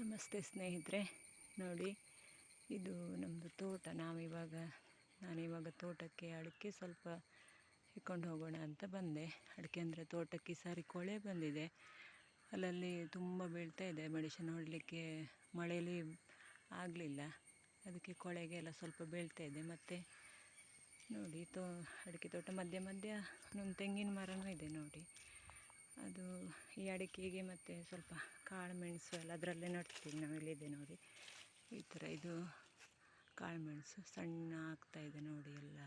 ನಮಸ್ತೆ ಸ್ನೇಹಿತರೆ, ನೋಡಿ, ಇದು ನಮ್ಮದು ತೋಟ. ನಾವಿವಾಗ, ನಾನಿವಾಗ ತೋಟಕ್ಕೆ ಅಡಿಕೆ ಸ್ವಲ್ಪ ಹಿಡ್ಕೊಂಡು ಹೋಗೋಣ ಅಂತ ಬಂದೆ. ಅಡಿಕೆ ಅಂದರೆ ತೋಟಕ್ಕೆ ಸಾರಿ ಕೊಳೆ ಬಂದಿದೆ. ಅಲ್ಲಲ್ಲಿ ತುಂಬ ಬೀಳ್ತಾ ಇದೆ. ಮೆಡಿಸಿನ್ ಹೊಡಲಿಕ್ಕೆ ಮಳೆಯಲ್ಲಿ ಆಗಲಿಲ್ಲ. ಅದಕ್ಕೆ ಕೊಳೆಗೆಲ್ಲ ಸ್ವಲ್ಪ ಬೀಳ್ತಾ ಇದೆ. ಮತ್ತು ನೋಡಿ, ತೋ, ಅಡಿಕೆ ತೋಟ ಮಧ್ಯ ಮಧ್ಯ ಒಂದು ತೆಂಗಿನ ಮರನೂ ಇದೆ ನೋಡಿ. ಅದು ಈ ಅಡಿಕೆಗೆ ಮತ್ತು ಸ್ವಲ್ಪ ಕಾಳು ಮೆಣಸು ಎಲ್ಲ ಅದರಲ್ಲೇ ನಡ್ತೀವಿ ನಾವು ಇಲ್ಲಿದೆ ನೋಡಿ. ಈ ಥರ ಇದು ಕಾಳು ಮೆಣಸು ಸಣ್ಣ ಇದೆ ನೋಡಿ ಎಲ್ಲ.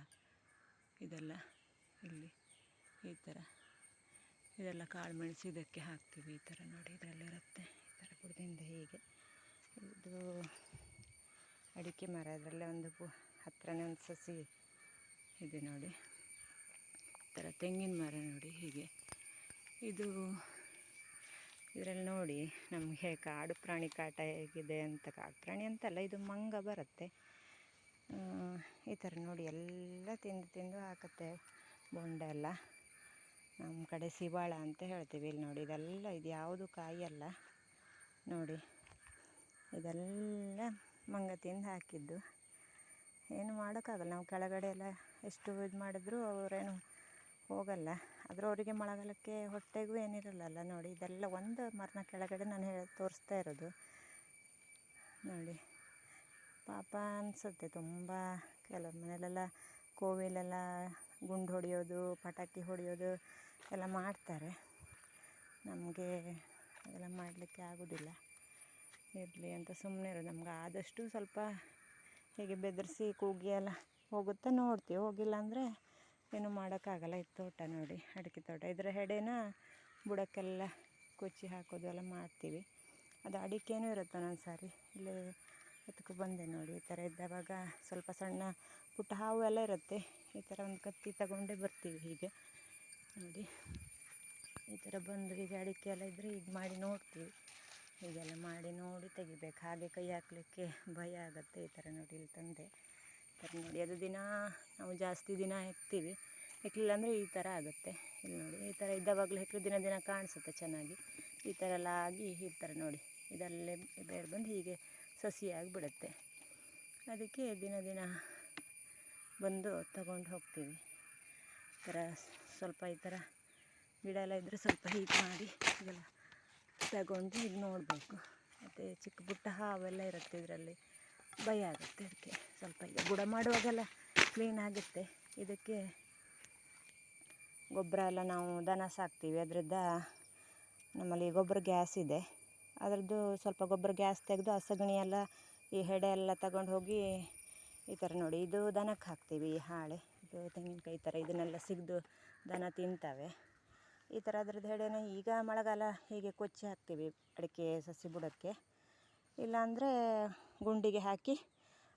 ಇದೆಲ್ಲ ಇಲ್ಲಿ ಈ ಥರ. ಇದೆಲ್ಲ ಕಾಳು ಮೆಣಸು ಇದಕ್ಕೆ ಹಾಕ್ತೀವಿ ಈ ಥರ ನೋಡಿ ಇದರಲ್ಲಿರುತ್ತೆ ಈ ಥರ ಹೀಗೆ. ಇದು ಅಡಿಕೆ ಮರ ಅದರಲ್ಲೇ ಒಂದು ಪು ಹತ್ತಿರನೇ ಒಂದು ಸಸಿ ಇದೆ ನೋಡಿ. ಈ ಥರ ತೆಂಗಿನ ಮರ ನೋಡಿ ಹೀಗೆ. ಇದು ಇದರಲ್ಲಿ ನೋಡಿ ನಮಗೆ ಕಾಡು ಪ್ರಾಣಿ ಕಾಟ ಹೇಗಿದೆ ಅಂತ, ಕಾಡು ಪ್ರಾಣಿ ಅಂತಲ್ಲ, ಇದು ಮಂಗ ಬರುತ್ತೆ. ಈ ಥರ ನೋಡಿ ಎಲ್ಲ ತಿಂದು ತಿಂದು ಹಾಕುತ್ತೆ ಬೊಂಡ ಎಲ್ಲ. ನಮ್ಮ ಕಡೆ ಸಿಬಾಳ ಅಂತ ಹೇಳ್ತೀವಿ ಇಲ್ಲಿ ನೋಡಿ, ಇದೆಲ್ಲ ಇದು ಯಾವುದು ಕಾಯಿ ಅಲ್ಲ. ನೋಡಿ, ಇದೆಲ್ಲ ಮಂಗ ತಿಂದು ಹಾಕಿದ್ದು. ಏನು ಮಾಡೋಕ್ಕಾಗಲ್ಲ, ನಾವು ಕೆಳಗಡೆ ಎಲ್ಲ ಎಷ್ಟು ಇದು ಮಾಡಿದ್ರು ಅವರೇನು ಹೋಗಲ್ಲ. ಆದರೂ ಅವರಿಗೆ ಮಳೆಗಾಲಕ್ಕೆ ಹೊಟ್ಟೆಗೂ ಏನಿರಲ್ಲಲ್ಲ ನೋಡಿ. ಇದೆಲ್ಲ ಒಂದು ಮರನ ಕೆಳಗಡೆ ನಾನು ಹೇಳಿ, ತೋರಿಸ್ತಾ ಇರೋದು. ನೋಡಿ. ಪಾಪ ಅನಿಸುತ್ತೆ ತುಂಬ. ಕೆಲವ್ರ ಮನೆಯಲ್ಲೆಲ್ಲ ಕೋವಿಲೆಲ್ಲ ಗುಂಡು ಹೊಡೆಯೋದು, ಪಟಾಕಿ ಹೊಡೆಯೋದು ಎಲ್ಲ ಮಾಡ್ತಾರೆ. ನಮಗೆ ಅದೆಲ್ಲ ಮಾಡಲಿಕ್ಕೆ ಆಗೋದಿಲ್ಲ. ಇರಲಿ ಅಂತ ಸುಮ್ಮನೆ ಇರೋದು. ನಮ್ಗೆ ಆದಷ್ಟು ಸ್ವಲ್ಪ ಹೀಗೆ ಬೆದರಿಸಿ ಕೂಗಿ ಎಲ್ಲ ಹೋಗುತ್ತೆ ನೋಡ್ತೀವಿ. ಹೋಗಿಲ್ಲ ಅಂದರೆ ಏನು ಮಾಡೋಕ್ಕಾಗಲ್ಲ ಈ ತೋಟ ನೋಡಿ, ಅಡಿಕೆ ತೋಟ. ಇದರ ಹೆಡೆನ ಬುಡಕ್ಕೆಲ್ಲ ಕುಚ್ಚಿ ಹಾಕೋದು ಎಲ್ಲ ಮಾಡ್ತೀವಿ. ಅದು ಅಡಿಕೆನೂ ಇರುತ್ತೆ ಒಂದೊಂದು ಸಾರಿ ಇಲ್ಲಿ ಎತ್ಕೊ ಬಂದೆ ನೋಡಿ, ಈ ಥರ ಇದ್ದಾವಾಗ ಸ್ವಲ್ಪ ಸಣ್ಣ ಪುಟ್ಟ ಹಾವು ಎಲ್ಲ ಇರುತ್ತೆ. ಈ ಥರ ಒಂದು ಕತ್ತಿ ತಗೊಂಡೇ ಬರ್ತೀವಿ ಹೀಗೆ. ನೋಡಿ, ಈ ಥರ ಬಂದು ಈಗ ಅಡಿಕೆ ಎಲ್ಲ ಇದ್ದರೆ ಇದು ಮಾಡಿ ನೋಡ್ತೀವಿ. ಹೀಗೆಲ್ಲ ಮಾಡಿ ನೋಡಿ ತೆಗಿಬೇಕು. ಹಾಗೆ ಕೈ ಹಾಕಲಿಕ್ಕೆ ಭಯ ಆಗುತ್ತೆ ಈ ಥರ ನೋಡಿ ಇಲ್ಲಿ ತಂದೆ. ಥರ ನೋಡಿ ಅದು ದಿನ ನಾವು ಜಾಸ್ತಿ ದಿನ ಹೆಕ್ತೀವಿ ಹೆಕ್ಲಿಲ್ಲ ಅಂದರೆ ಈ ಥರ ಆಗುತ್ತೆ. ಇಲ್ಲಿ ನೋಡಿ, ಈ ಥರ ಇದ್ದವಾಗಲೂ ಹೆಕ್ಕಿ ದಿನ ದಿನ ಕಾಣಿಸುತ್ತೆ ಚೆನ್ನಾಗಿ. ಈ ಥರ ಎಲ್ಲ ಆಗಿ ಥರ ನೋಡಿ, ಇದರಲ್ಲೇ ಬೇರೆ ಬಂದು ಹೀಗೆ ಸಸಿಯಾಗಿ ಬಿಡುತ್ತೆ. ಅದಕ್ಕೆ ದಿನ ದಿನ ಬಂದು ತಗೊಂಡು ಹೋಗ್ತೀವಿ. ಈ ಥರ ಸ್ವಲ್ಪ ಈ ಥರ ಗಿಡ ಎಲ್ಲ ಇದ್ದರೆ ಸ್ವಲ್ಪ ಹೀಗೆ ಮಾಡಿ ಇದೆಲ್ಲ ತಗೊಂಡು ಇದು ನೋಡಬೇಕು. ಮತ್ತು ಚಿಕ್ಕ ಪುಟ್ಟ ಹಾವೆಲ್ಲ ಇರುತ್ತೆ ಇದರಲ್ಲಿ. ಭಯ ಆಗುತ್ತೆ ಅದಕ್ಕೆ ಸ್ವಲ್ಪ ಈಗ ಬುಡ ಮಾಡುವಾಗೆಲ್ಲ ಕ್ಲೀನ್ ಆಗುತ್ತೆ. ಇದಕ್ಕೆ ಗೊಬ್ಬರ ಎಲ್ಲ ನಾವು ದನ ಸಾಕ್ತೀವಿ. ಅದರಿಂದ ನಮ್ಮಲ್ಲಿ ಗೊಬ್ಬರ ಗ್ಯಾಸ್ ಇದೆ. ಅದರದ್ದು ಸ್ವಲ್ಪ ಗೊಬ್ಬರ ಗ್ಯಾಸ್ ತೆಗೆದು ಆ ಸಗಣಿ ಎಲ್ಲ, ಈ ಹೆಡೆ ಎಲ್ಲ ತಗೊಂಡು ಹೋಗಿ ಈ ಥರ ನೋಡಿ, ಇದು ದನಕ್ಕೆ ಹಾಕ್ತೀವಿ ಈ ಹಾಳೆ. ಇದು ತೆಂಗಿನಕಾಯಿ ಥರ ಇದನ್ನೆಲ್ಲ ಸಿಗ್ದು ದನ ತಿಂತಾವೆ. ಈ ಥರ ಅದ್ರದ್ದು ಹೆಡೆನ ಈಗ ಮಳೆಗಾಲ ಹೀಗೆ ಕೊಚ್ಚಿ ಹಾಕ್ತೀವಿ ಅಡಿಕೆ ಸಸಿ ಬುಡಕ್ಕೆ. ಇಲ್ಲಾಂದರೆ ಗುಂಡಿಗೆ ಹಾಕಿ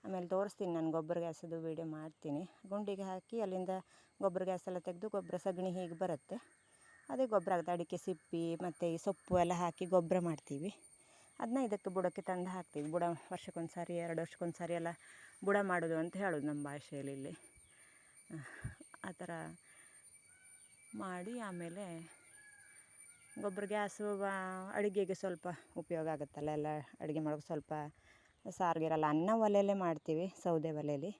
ಆಮೇಲೆ ತೋರಿಸ್ತೀನಿ ನಾನು ಗೊಬ್ಬರ ಗ್ಯಾಸದು ವೀಡಿಯೋ ಮಾಡ್ತೀನಿ. ಗುಂಡಿಗೆ ಹಾಕಿ ಅಲ್ಲಿಂದ ಗೊಬ್ಬರ ಗ್ಯಾಸ್ ಎಲ್ಲ ತೆಗೆದು ಗೊಬ್ಬರ ಸಗಣಿ ಹೀಗೆ ಬರುತ್ತೆ. ಅದೇ ಗೊಬ್ಬರ ಆಗುತ್ತೆ. ಅಡಿಕೆ ಸಿಪ್ಪಿ ಮತ್ತು ಈ ಸೊಪ್ಪು ಎಲ್ಲ ಹಾಕಿ ಗೊಬ್ಬರ ಮಾಡ್ತೀವಿ. ಅದನ್ನ ಇದಕ್ಕೆ ಬುಡಕ್ಕೆ ತಂದು ಹಾಕ್ತೀವಿ. ಬುಡ ವರ್ಷಕ್ಕೊಂದು ಸಾರಿ ಎರಡು ವರ್ಷಕ್ಕೊಂದು ಸಾರಿ ಎಲ್ಲ ಬುಡ ಮಾಡೋದು ಅಂತ ಹೇಳೋದು ನಮ್ಮ ಭಾಷೆಯಲ್ಲಿ ಇಲ್ಲಿ. ಆ ಥರ ಮಾಡಿ ಆಮೇಲೆ ಗೊಬ್ಬರ ಗ್ಯಾಸು ಅಡುಗೆಗೆ ಸ್ವಲ್ಪ ಉಪಯೋಗ ಆಗುತ್ತಲ್ಲ ಎಲ್ಲ ಅಡುಗೆ ಮಾಡೋಕೆ ಸ್ವಲ್ಪ ಸಾರಿಗಿರಲ್ಲ ಅನ್ನ ಒಲೆಯಲ್ಲೇ ಮಾಡ್ತೀವಿ, ಸೌದೆ ಒಲೆಯಲ್ಲಿ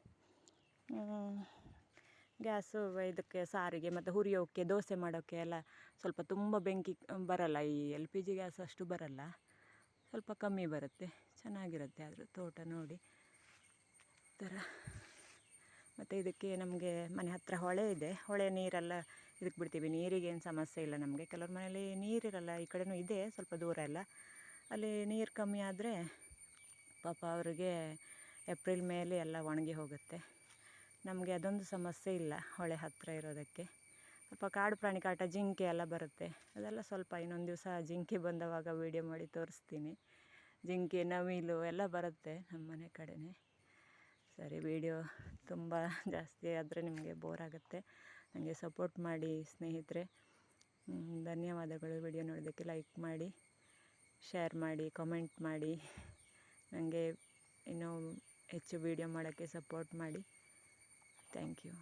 ಗ್ಯಾಸು ಇದಕ್ಕೆ ಸಾರಿಗೆ ಮತ್ತು ಹುರಿಯೋಕ್ಕೆ ದೋಸೆ ಮಾಡೋಕ್ಕೆ ಎಲ್ಲ ಸ್ವಲ್ಪ ತುಂಬ ಬೆಂಕಿ ಬರಲ್ಲ, ಈ ಎಲ್ ಪಿ ಜಿ ಗ್ಯಾಸ್ ಅಷ್ಟು ಬರಲ್ಲ. ಸ್ವಲ್ಪ ಕಮ್ಮಿ ಬರುತ್ತೆ, ಚೆನ್ನಾಗಿರುತ್ತೆ ಆದರೂ ತೋಟ ನೋಡಿ. ಥರ ಮತ್ತು ಇದಕ್ಕೆ ನಮಗೆ ಮನೆ ಹತ್ತಿರ ಹೊಳೆ ಇದೆ, ಹೊಳೆ ನೀರೆಲ್ಲ ಇದಕ್ಕೆ ಬಿಡ್ತೀವಿ. ನೀರಿಗೆ ಏನು ಸಮಸ್ಯೆ ಇಲ್ಲ ನಮಗೆ. ಕೆಲವ್ರ ಮನೇಲಿ ನೀರಿರಲ್ಲ, ಈ ಕಡೆಯೂ ಇದೆ ಸ್ವಲ್ಪ ದೂರ ಎಲ್ಲ. ಅಲ್ಲಿ ನೀರು ಕಮ್ಮಿ ಆದರೆ ಪಾಪ ಅವರಿಗೆ ಏಪ್ರಿಲ್ ಮೇಲೆ ಎಲ್ಲ ಒಣಗಿ ಹೋಗುತ್ತೆ. ನಮಗೆ ಅದೊಂದು ಸಮಸ್ಯೆ ಇಲ್ಲ ಹೊಳೆ ಹತ್ತಿರ ಇರೋದಕ್ಕೆ. ಸ್ವಲ್ಪ ಕಾಡು ಪ್ರಾಣಿ ಕಾಟ, ಜಿಂಕೆ ಎಲ್ಲ ಬರುತ್ತೆ. ಅದೆಲ್ಲ ಸ್ವಲ್ಪ ಇನ್ನೊಂದು ದಿವಸ ಜಿಂಕೆ ಬಂದವಾಗ ವೀಡಿಯೋ ಮಾಡಿ ತೋರಿಸ್ತೀನಿ. ಜಿಂಕೆ, ನವಿಲು ಎಲ್ಲ ಬರುತ್ತೆ ನಮ್ಮ ಮನೆ ಕಡೆಯೇ ಸರಿ ವೀಡಿಯೋ ತುಂಬ ಜಾಸ್ತಿ ಆದರೆ ನಿಮಗೆ ಬೋರ್ ಆಗುತ್ತೆ. ನನಗೆ ಸಪೋರ್ಟ್ ಮಾಡಿ ಸ್ನೇಹಿತರೆ. ಧನ್ಯವಾದಗಳು. ವಿಡಿಯೋ ನೋಡೋದಕ್ಕೆ ಲೈಕ್ ಮಾಡಿ ಶೇರ್ ಮಾಡಿ ಕಮೆಂಟ್ ಮಾಡಿ. ನನಗೆ ಇನ್ನೂ ಹೆಚ್ಚು ವೀಡಿಯೋ ಮಾಡೋಕ್ಕೆ ಸಪೋರ್ಟ್ ಮಾಡಿ. Thank you